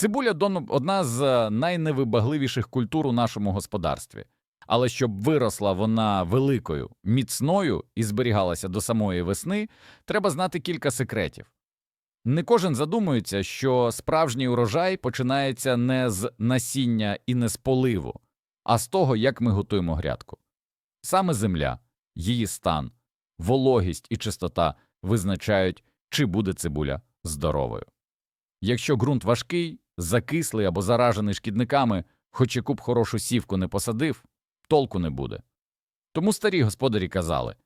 Цибуля дон- одна з найневибагливіших культур у нашому господарстві. Але щоб виросла вона великою, міцною і зберігалася до самої весни, треба знати кілька секретів. Не кожен задумується, що справжній урожай починається не з насіння і не з поливу, а з того, як ми готуємо грядку. Саме земля, її стан, вологість і чистота визначають, чи буде цибуля здоровою. Якщо ґрунт важкий, закислий або заражений шкідниками, хоч яку б хорошу сівку не посадив, толку не буде. Тому старі господарі казали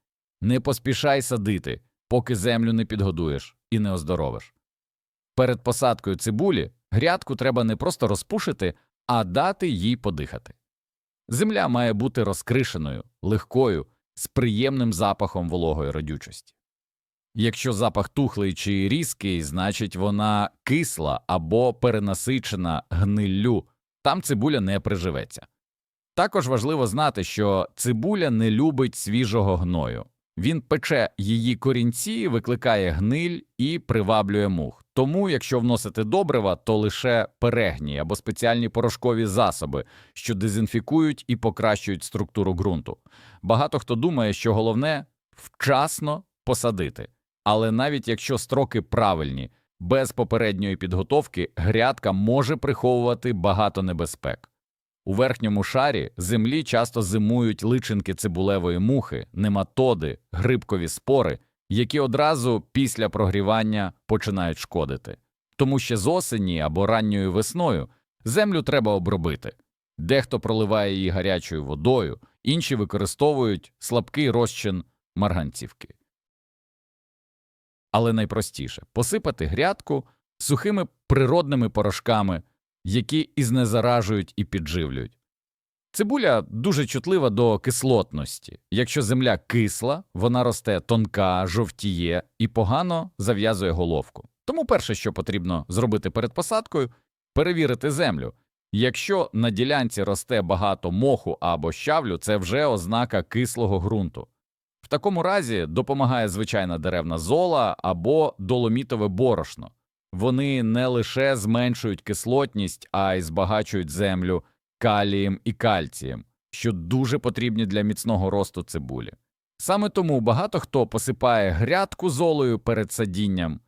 не поспішай садити, поки землю не підгодуєш і не оздоровиш. Перед посадкою цибулі грядку треба не просто розпушити, а дати їй подихати. Земля має бути розкришеною, легкою, з приємним запахом вологої родючості. Якщо запах тухлий чи різкий, значить вона кисла або перенасичена гниллю, там цибуля не приживеться. Також важливо знати, що цибуля не любить свіжого гною. Він пече її корінці, викликає гниль і приваблює мух. Тому, якщо вносити добрива, то лише перегній або спеціальні порошкові засоби, що дезінфікують і покращують структуру ґрунту. Багато хто думає, що головне вчасно посадити. Але навіть якщо строки правильні, без попередньої підготовки грядка може приховувати багато небезпек. У верхньому шарі землі часто зимують личинки цибулевої мухи, нематоди, грибкові спори, які одразу після прогрівання починають шкодити. Тому ще з осені або ранньою весною землю треба обробити. Дехто проливає її гарячою водою, інші використовують слабкий розчин марганцівки. Але найпростіше посипати грядку сухими природними порошками, які і знезаражують і підживлюють. Цибуля дуже чутлива до кислотності. Якщо земля кисла, вона росте тонка, жовтіє і погано зав'язує головку. Тому перше, що потрібно зробити перед посадкою, перевірити землю. Якщо на ділянці росте багато моху або щавлю, це вже ознака кислого ґрунту. В такому разі допомагає звичайна деревна зола або доломітове борошно. Вони не лише зменшують кислотність, а й збагачують землю калієм і кальцієм, що дуже потрібні для міцного росту цибулі. Саме тому багато хто посипає грядку золою перед садінням.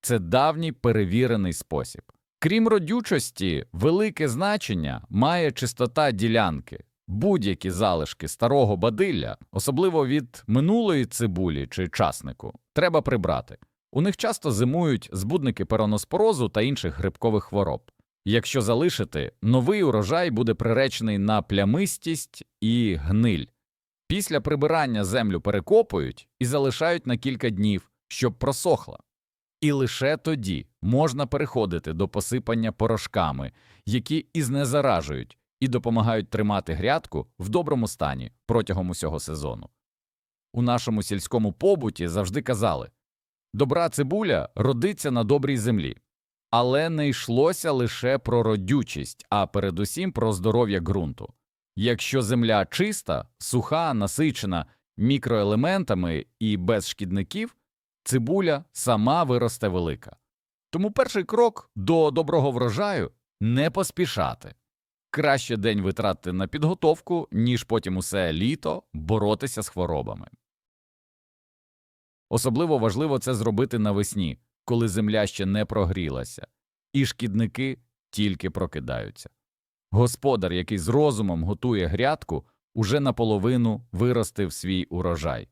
Це давній перевірений спосіб. Крім родючості, велике значення має чистота ділянки. Будь-які залишки старого бадилля, особливо від минулої цибулі чи часнику, треба прибрати. У них часто зимують збудники пероноспорозу та інших грибкових хвороб. Якщо залишити, новий урожай буде приречений на плямистість і гниль. Після прибирання землю перекопують і залишають на кілька днів, щоб просохла. І лише тоді можна переходити до посипання порошками, які і знезаражують, і допомагають тримати грядку в доброму стані протягом усього сезону. У нашому сільському побуті завжди казали добра цибуля родиться на добрій землі, але не йшлося лише про родючість, а передусім про здоров'я ґрунту. Якщо земля чиста, суха, насичена мікроелементами і без шкідників, цибуля сама виросте велика. Тому перший крок до доброго врожаю не поспішати. Краще день витратити на підготовку, ніж потім усе літо боротися з хворобами. Особливо важливо це зробити навесні, коли земля ще не прогрілася, і шкідники тільки прокидаються. Господар, який з розумом готує грядку, уже наполовину виростив свій урожай.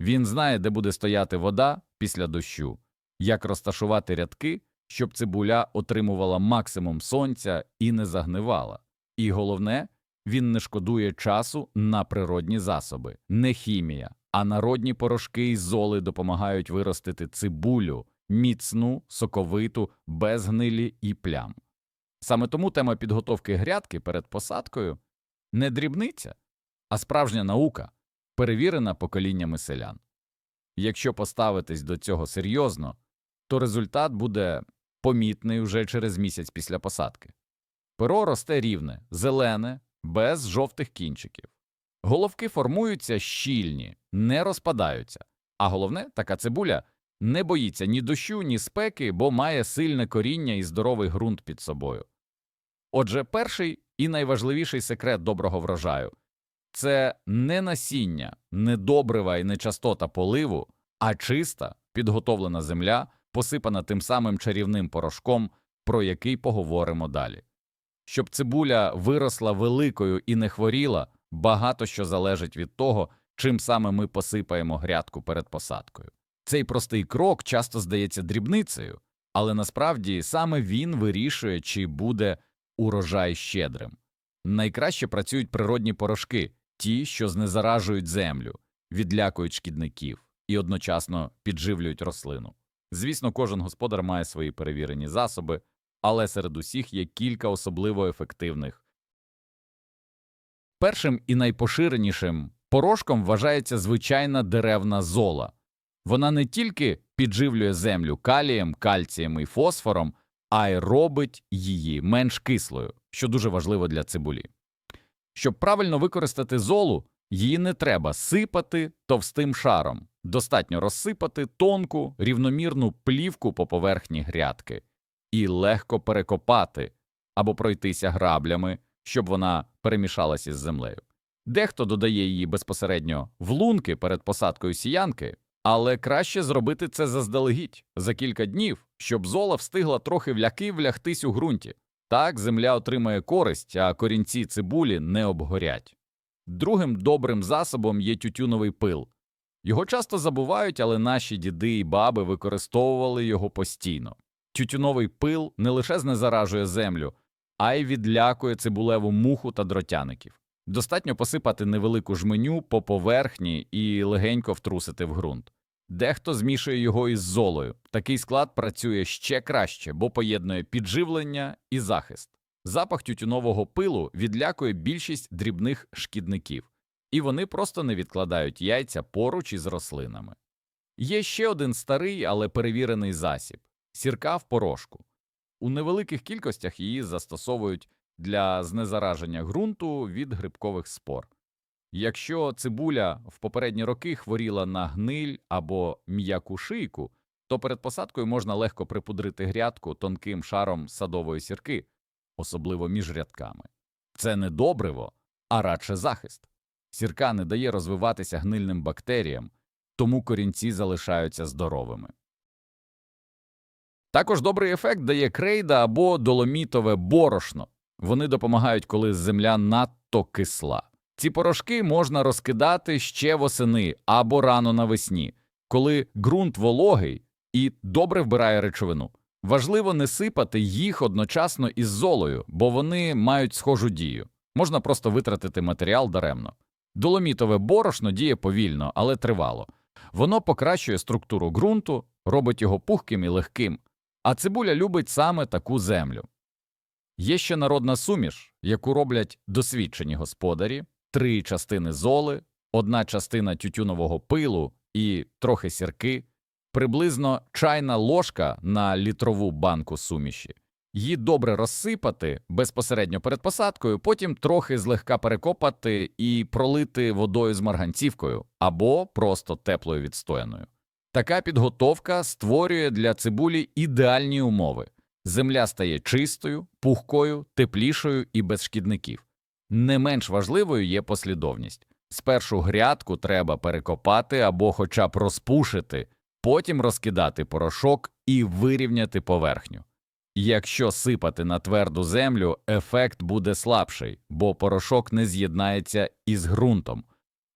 Він знає, де буде стояти вода після дощу, як розташувати рядки, щоб цибуля отримувала максимум сонця і не загнивала. І головне, він не шкодує часу на природні засоби, не хімія, а народні порошки із золи допомагають виростити цибулю, міцну, соковиту, без гнилі і плям. Саме тому тема підготовки грядки перед посадкою не дрібниця, а справжня наука, перевірена поколіннями селян. Якщо поставитись до цього серйозно, то результат буде помітний уже через місяць після посадки. Перо росте рівне, зелене, без жовтих кінчиків. Головки формуються щільні, не розпадаються. А головне, така цибуля Не боїться ні дощу, ні спеки, бо має сильне коріння і здоровий ґрунт під собою. Отже, перший і найважливіший секрет доброго врожаю це не насіння, не добрива і не частота поливу, а чиста, підготовлена земля, посипана тим самим чарівним порошком, про який поговоримо далі. Щоб цибуля виросла великою і не хворіла, багато що залежить від того, чим саме ми посипаємо грядку перед посадкою. Цей простий крок часто здається дрібницею, але насправді саме він вирішує, чи буде урожай щедрим. Найкраще працюють природні порошки, ті, що знезаражують землю, відлякують шкідників і одночасно підживлюють рослину. Звісно, кожен господар має свої перевірені засоби, але серед усіх є кілька особливо ефективних. Першим і найпоширенішим порошком вважається звичайна деревна зола. Вона не тільки підживлює землю калієм, кальцієм і фосфором, а й робить її менш кислою, що дуже важливо для цибулі. Щоб правильно використати золу, її не треба сипати товстим шаром, достатньо розсипати тонку, рівномірну плівку по поверхні грядки і легко перекопати або пройтися граблями, щоб вона перемішалася з землею. Дехто додає її безпосередньо в лунки перед посадкою сіянки, але краще зробити це заздалегідь за кілька днів, щоб зола встигла трохи вляки влягтись у ґрунті. Так земля отримає користь, а корінці цибулі не обгорять. Другим добрим засобом є тютюновий пил. Його часто забувають, але наші діди і баби використовували його постійно. Тютюновий пил не лише знезаражує землю, а й відлякує цибулеву муху та дротяників. Достатньо посипати невелику жменю по поверхні і легенько втрусити в ґрунт. Дехто змішує його із золою. Такий склад працює ще краще, бо поєднує підживлення і захист. Запах тютюнового пилу відлякує більшість дрібних шкідників, і вони просто не відкладають яйця поруч із рослинами. Є ще один старий, але перевірений засіб сірка в порошку. У невеликих кількостях її застосовують для знезараження ґрунту від грибкових спор. Якщо цибуля в попередні роки хворіла на гниль або м'яку шийку, то перед посадкою можна легко припудрити грядку тонким шаром садової сірки, особливо між рядками. Це не добриво, а радше захист. Сірка не дає розвиватися гнильним бактеріям, тому корінці залишаються здоровими. Також добрий ефект дає крейда або доломітове борошно. Вони допомагають, коли земля надто кисла. Ці порошки можна розкидати ще восени або рано навесні, коли ґрунт вологий і добре вбирає речовину. Важливо не сипати їх одночасно із золою, бо вони мають схожу дію. Можна просто витратити матеріал даремно. Доломітове борошно діє повільно, але тривало. Воно покращує структуру ґрунту, робить його пухким і легким, а цибуля любить саме таку землю. Є ще народна суміш, яку роблять досвідчені господарі, три частини золи, одна частина тютюнового пилу і трохи сірки, приблизно чайна ложка на літрову банку суміші. Її добре розсипати безпосередньо перед посадкою, потім трохи злегка перекопати і пролити водою з марганцівкою або просто теплою відстояною. Така підготовка створює для цибулі ідеальні умови. Земля стає чистою, пухкою, теплішою і без шкідників. Не менш важливою є послідовність. Спершу грядку треба перекопати або хоча б розпушити, потім розкидати порошок і вирівняти поверхню. Якщо сипати на тверду землю, ефект буде слабший, бо порошок не з'єднається із ґрунтом.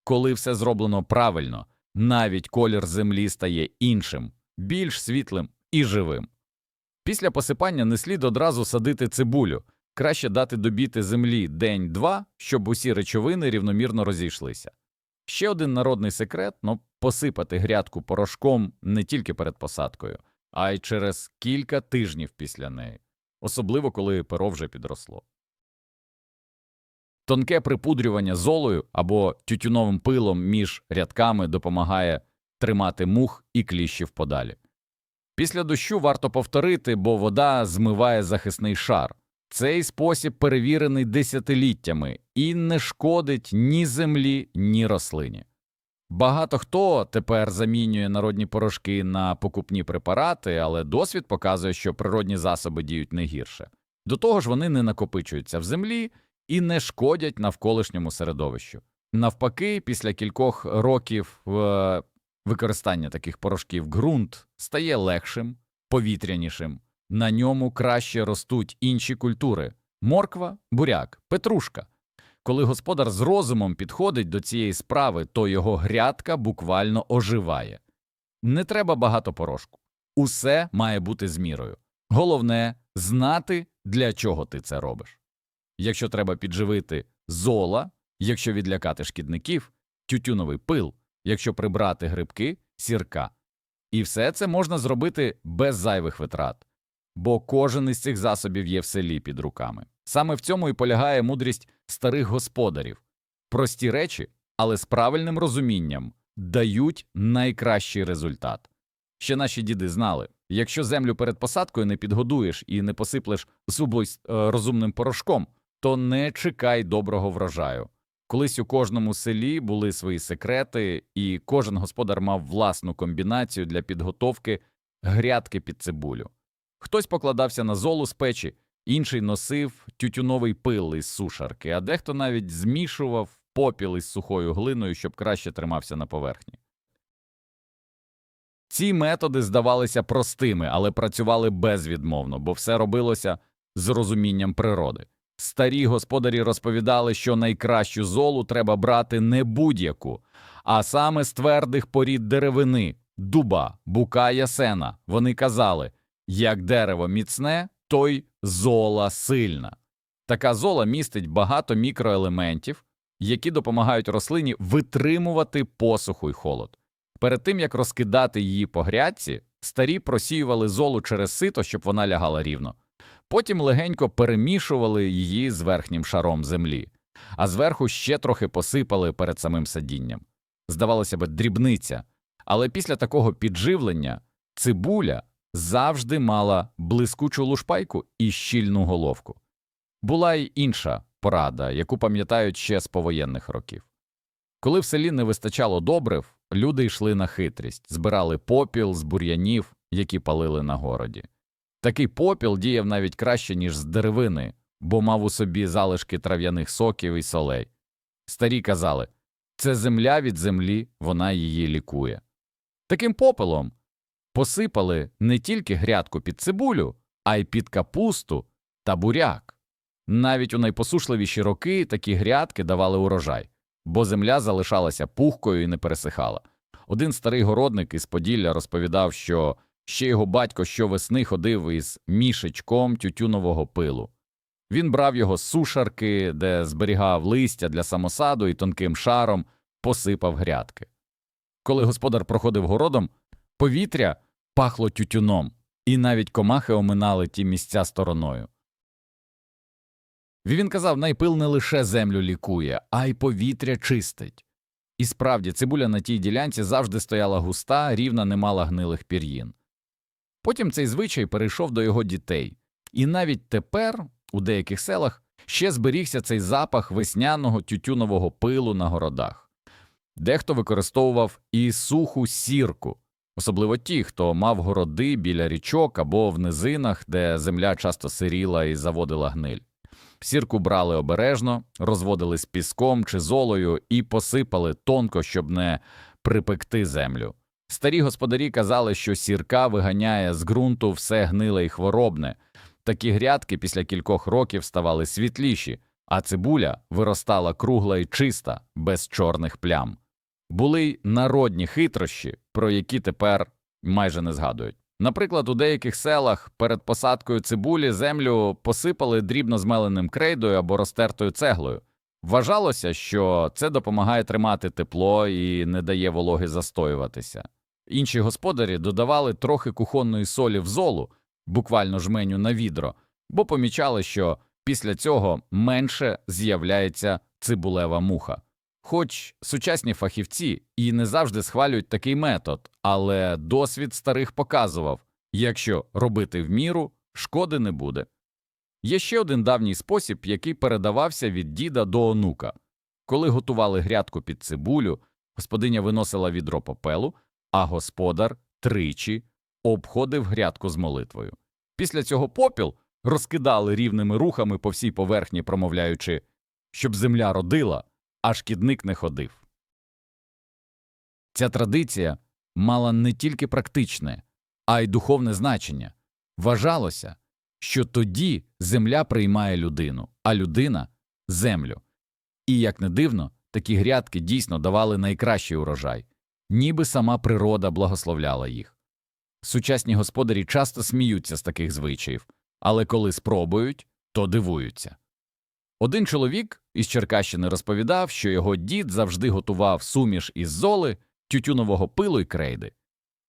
Коли все зроблено правильно, навіть колір землі стає іншим, більш світлим і живим. Після посипання не слід одразу садити цибулю, краще дати добіти землі день-два, щоб усі речовини рівномірно розійшлися. Ще один народний секрет ну, посипати грядку порошком не тільки перед посадкою, а й через кілька тижнів після неї, особливо коли перо вже підросло. Тонке припудрювання золою або тютюновим пилом між рядками допомагає тримати мух і кліщів подалі. Після дощу варто повторити, бо вода змиває захисний шар. Цей спосіб перевірений десятиліттями і не шкодить ні землі, ні рослині. Багато хто тепер замінює народні порошки на покупні препарати, але досвід показує, що природні засоби діють не гірше. До того ж, вони не накопичуються в землі і не шкодять навколишньому середовищу. Навпаки, після кількох років е, використання таких порошків ґрунт стає легшим, повітрянішим, на ньому краще ростуть інші культури морква, буряк, петрушка. Коли господар з розумом підходить до цієї справи, то його грядка буквально оживає. Не треба багато порошку. Усе має бути з мірою. Головне знати, для чого ти це робиш. Якщо треба підживити зола, якщо відлякати шкідників, тютюновий пил, якщо прибрати грибки, сірка. І все це можна зробити без зайвих витрат, бо кожен із цих засобів є в селі під руками. Саме в цьому і полягає мудрість старих господарів. Прості речі, але з правильним розумінням дають найкращий результат. Ще наші діди знали, якщо землю перед посадкою не підгодуєш і не посиплеш зубой е, розумним порошком, то не чекай доброго врожаю. Колись у кожному селі були свої секрети, і кожен господар мав власну комбінацію для підготовки грядки під цибулю. Хтось покладався на золу з печі, інший носив тютюновий пил із сушарки, а дехто навіть змішував попіл із сухою глиною, щоб краще тримався на поверхні. Ці методи здавалися простими, але працювали безвідмовно, бо все робилося з розумінням природи. Старі господарі розповідали, що найкращу золу треба брати не будь-яку, а саме з твердих порід деревини, дуба, бука, ясена. Вони казали, як дерево міцне, то й зола сильна. Така зола містить багато мікроелементів, які допомагають рослині витримувати посуху й холод. Перед тим як розкидати її по грядці, старі просіювали золу через сито, щоб вона лягала рівно. Потім легенько перемішували її з верхнім шаром землі, а зверху ще трохи посипали перед самим садінням. Здавалося б, дрібниця, але після такого підживлення цибуля завжди мала блискучу лушпайку і щільну головку. Була й інша порада, яку пам'ятають ще з повоєнних років. Коли в селі не вистачало добрив, люди йшли на хитрість, збирали попіл з бур'янів, які палили на городі. Такий попіл діяв навіть краще, ніж з деревини, бо мав у собі залишки трав'яних соків і солей. Старі казали це земля від землі, вона її лікує. Таким попелом посипали не тільки грядку під цибулю, а й під капусту та буряк. Навіть у найпосушливіші роки такі грядки давали урожай, бо земля залишалася пухкою і не пересихала. Один старий городник із Поділля розповідав, що ще його батько щовесни ходив із мішечком тютюнового пилу. Він брав його з сушарки, де зберігав листя для самосаду і тонким шаром посипав грядки. Коли господар проходив городом, повітря пахло тютюном, і навіть комахи оминали ті місця стороною. Він казав, найпил не лише землю лікує, а й повітря чистить. І справді, цибуля на тій ділянці завжди стояла густа, рівна не мала гнилих пір'їн. Потім цей звичай перейшов до його дітей, і навіть тепер, у деяких селах, ще зберігся цей запах весняного тютюнового пилу на городах. Дехто використовував і суху сірку, особливо ті, хто мав городи біля річок або в низинах, де земля часто сиріла і заводила гниль. Сірку брали обережно, розводили з піском чи золою і посипали тонко, щоб не припекти землю. Старі господарі казали, що сірка виганяє з ґрунту все гниле і хворобне. Такі грядки після кількох років ставали світліші, а цибуля виростала кругла і чиста, без чорних плям. Були й народні хитрощі, про які тепер майже не згадують. Наприклад, у деяких селах перед посадкою цибулі землю посипали дрібно змеленим крейдою або розтертою цеглою. Вважалося, що це допомагає тримати тепло і не дає вологи застоюватися. Інші господарі додавали трохи кухонної солі в золу, буквально жменю на відро, бо помічали, що після цього менше з'являється цибулева муха. Хоч сучасні фахівці і не завжди схвалюють такий метод, але досвід старих показував якщо робити в міру, шкоди не буде. Є ще один давній спосіб, який передавався від діда до онука. Коли готували грядку під цибулю, Господиня виносила відро попелу, а господар тричі обходив грядку з молитвою. Після цього попіл розкидали рівними рухами по всій поверхні, промовляючи, щоб земля родила, а шкідник не ходив. Ця традиція мала не тільки практичне, а й духовне значення. Вважалося, що тоді земля приймає людину, а людина землю. І, як не дивно, такі грядки дійсно давали найкращий урожай, ніби сама природа благословляла їх. Сучасні господарі часто сміються з таких звичаїв, але коли спробують, то дивуються. Один чоловік із Черкащини розповідав, що його дід завжди готував суміш із золи, тютюнового пилу й крейди.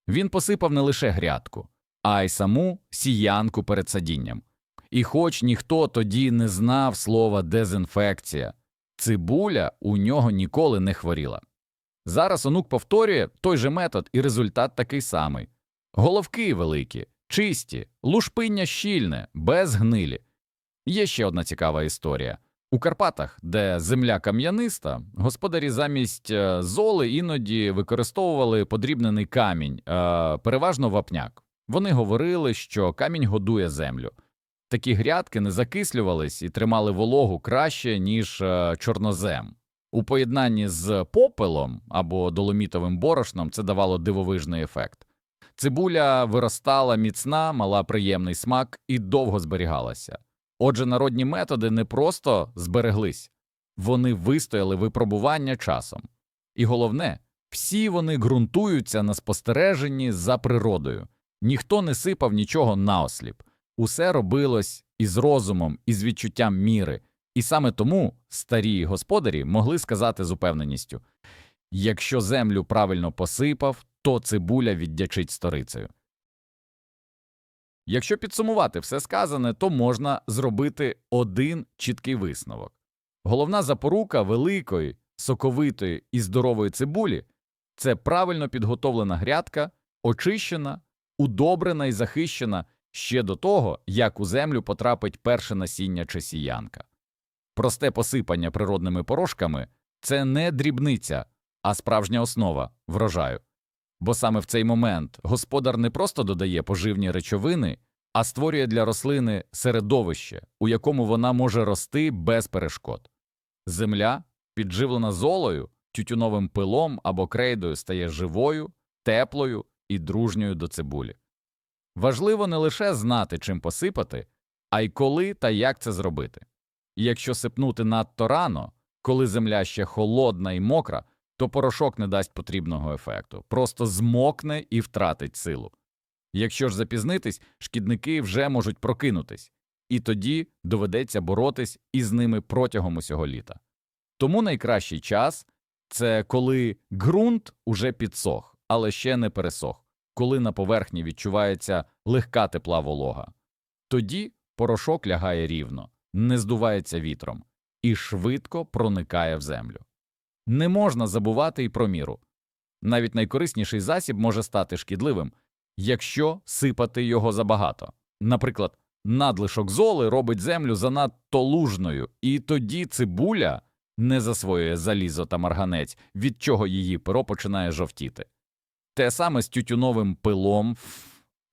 Він посипав не лише грядку, а й саму сіянку перед садінням. І хоч ніхто тоді не знав слова дезінфекція, цибуля у нього ніколи не хворіла. Зараз онук повторює той же метод, і результат такий самий. Головки великі, чисті, лушпиння щільне, без гнилі. Є ще одна цікава історія. У Карпатах, де земля кам'яниста, господарі замість е, золи іноді використовували подрібнений камінь, е, переважно вапняк. Вони говорили, що камінь годує землю. Такі грядки не закислювались і тримали вологу краще, ніж е, чорнозем. У поєднанні з попелом або доломітовим борошном це давало дивовижний ефект. Цибуля виростала міцна, мала приємний смак і довго зберігалася. Отже, народні методи не просто збереглись, вони вистояли випробування часом. І головне, всі вони ґрунтуються на спостереженні за природою. Ніхто не сипав нічого наосліп. Усе робилось із розумом, із відчуттям міри, і саме тому старі господарі могли сказати з упевненістю якщо землю правильно посипав, то цибуля віддячить сторицею. Якщо підсумувати все сказане, то можна зробити один чіткий висновок. Головна запорука великої, соковитої і здорової цибулі це правильно підготовлена грядка, очищена, удобрена і захищена ще до того, як у землю потрапить перше насіння чи сіянка. Просте посипання природними порошками це не дрібниця, а справжня основа врожаю. Бо саме в цей момент господар не просто додає поживні речовини, а створює для рослини середовище, у якому вона може рости без перешкод. Земля, підживлена золою, тютюновим пилом або крейдою, стає живою, теплою і дружньою до цибулі. Важливо не лише знати, чим посипати, а й коли та як це зробити. Якщо сипнути надто рано, коли земля ще холодна і мокра, то порошок не дасть потрібного ефекту, просто змокне і втратить силу. Якщо ж запізнитись, шкідники вже можуть прокинутись, і тоді доведеться боротись із ними протягом усього літа. Тому найкращий час це коли ґрунт уже підсох, але ще не пересох, коли на поверхні відчувається легка тепла волога. Тоді порошок лягає рівно, не здувається вітром і швидко проникає в землю. Не можна забувати і про міру. Навіть найкорисніший засіб може стати шкідливим, якщо сипати його забагато. Наприклад, надлишок золи робить землю занадто лужною, і тоді цибуля не засвоює залізо та марганець, від чого її перо починає жовтіти. Те саме з тютюновим пилом.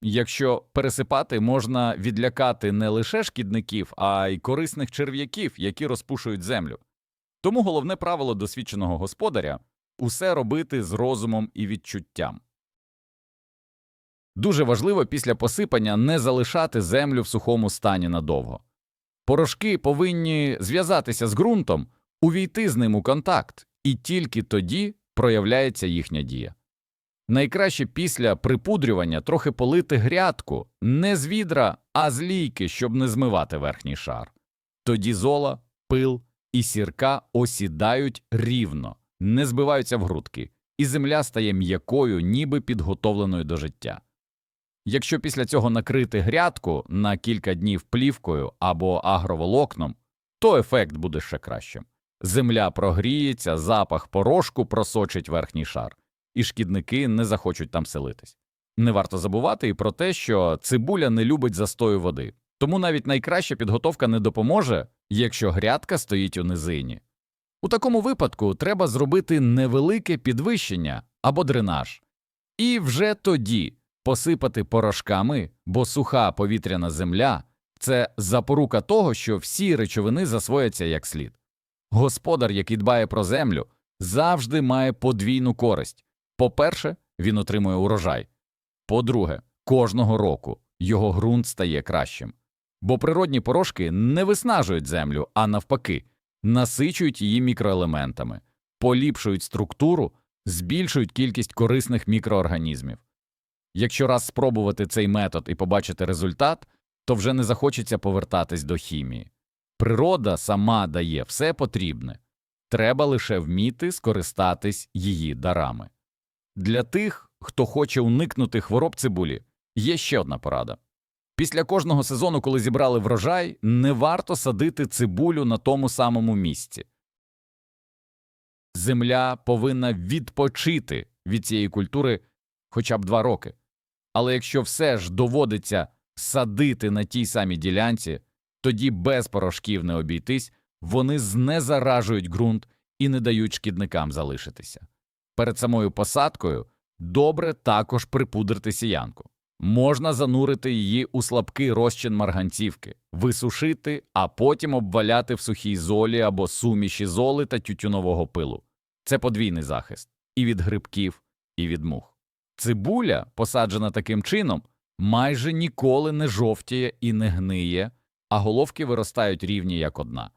Якщо пересипати, можна відлякати не лише шкідників, а й корисних черв'яків, які розпушують землю. Тому головне правило досвідченого господаря усе робити з розумом і відчуттям. Дуже важливо після посипання не залишати землю в сухому стані надовго. Порошки повинні зв'язатися з ґрунтом, увійти з ним у контакт, і тільки тоді проявляється їхня дія. Найкраще після припудрювання трохи полити грядку не з відра, а з лійки, щоб не змивати верхній шар. Тоді зола, пил і сірка осідають рівно, не збиваються в грудки, і земля стає м'якою, ніби підготовленою до життя. Якщо після цього накрити грядку на кілька днів плівкою або агроволокном, то ефект буде ще кращим. Земля прогріється, запах порошку просочить верхній шар, і шкідники не захочуть там селитись. Не варто забувати і про те, що цибуля не любить застою води, тому навіть найкраща підготовка не допоможе, якщо грядка стоїть у низині. У такому випадку треба зробити невелике підвищення або дренаж, і вже тоді посипати порошками, бо суха повітряна земля це запорука того, що всі речовини засвояться як слід. Господар, який дбає про землю, завжди має подвійну користь. По-перше, він отримує урожай. По-друге, кожного року його ґрунт стає кращим. Бо природні порошки не виснажують землю, а навпаки, насичують її мікроелементами, поліпшують структуру, збільшують кількість корисних мікроорганізмів. Якщо раз спробувати цей метод і побачити результат, то вже не захочеться повертатись до хімії. Природа сама дає все потрібне, треба лише вміти скористатись її дарами. Для тих, хто хоче уникнути хвороб цибулі, є ще одна порада. Після кожного сезону, коли зібрали врожай, не варто садити цибулю на тому самому місці. Земля повинна відпочити від цієї культури хоча б два роки. Але якщо все ж доводиться садити на тій самій ділянці, тоді без порошків не обійтись, вони знезаражують ґрунт і не дають шкідникам залишитися. Перед самою посадкою добре також припудрити сіянку. Можна занурити її у слабкий розчин марганцівки, висушити, а потім обваляти в сухій золі або суміші золи та тютюнового пилу. Це подвійний захист і від грибків, і від мух. Цибуля, посаджена таким чином, майже ніколи не жовтіє і не гниє, а головки виростають рівні як одна.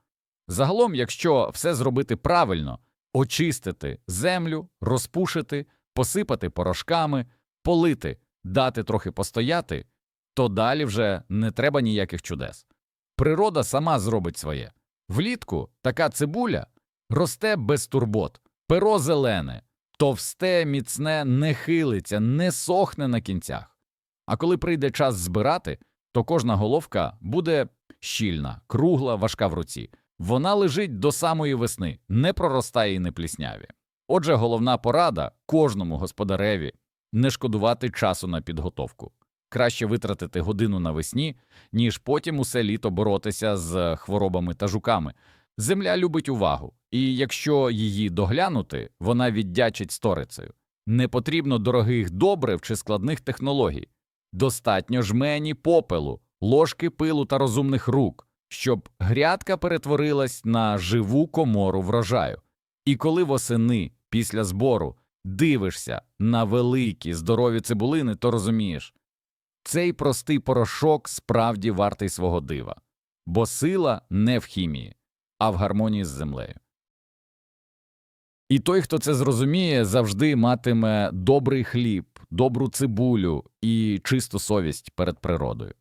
Загалом, якщо все зробити правильно, очистити землю, розпушити, посипати порошками, полити, дати трохи постояти, то далі вже не треба ніяких чудес. Природа сама зробить своє. Влітку така цибуля росте без турбот, перо зелене, товсте, міцне, не хилиться, не сохне на кінцях. А коли прийде час збирати, то кожна головка буде щільна, кругла, важка в руці. Вона лежить до самої весни, не проростає і не плісняві. Отже, головна порада кожному господареві не шкодувати часу на підготовку. Краще витратити годину навесні, ніж потім усе літо боротися з хворобами та жуками. Земля любить увагу, і якщо її доглянути, вона віддячить сторицею. Не потрібно дорогих добрив чи складних технологій. Достатньо жмені попелу, ложки пилу та розумних рук, щоб грядка перетворилась на живу комору врожаю. І коли восени після збору дивишся на великі здорові цибулини, то розумієш, цей простий порошок справді вартий свого дива, бо сила не в хімії, а в гармонії з землею. І той, хто це зрозуміє, завжди матиме добрий хліб, добру цибулю і чисту совість перед природою.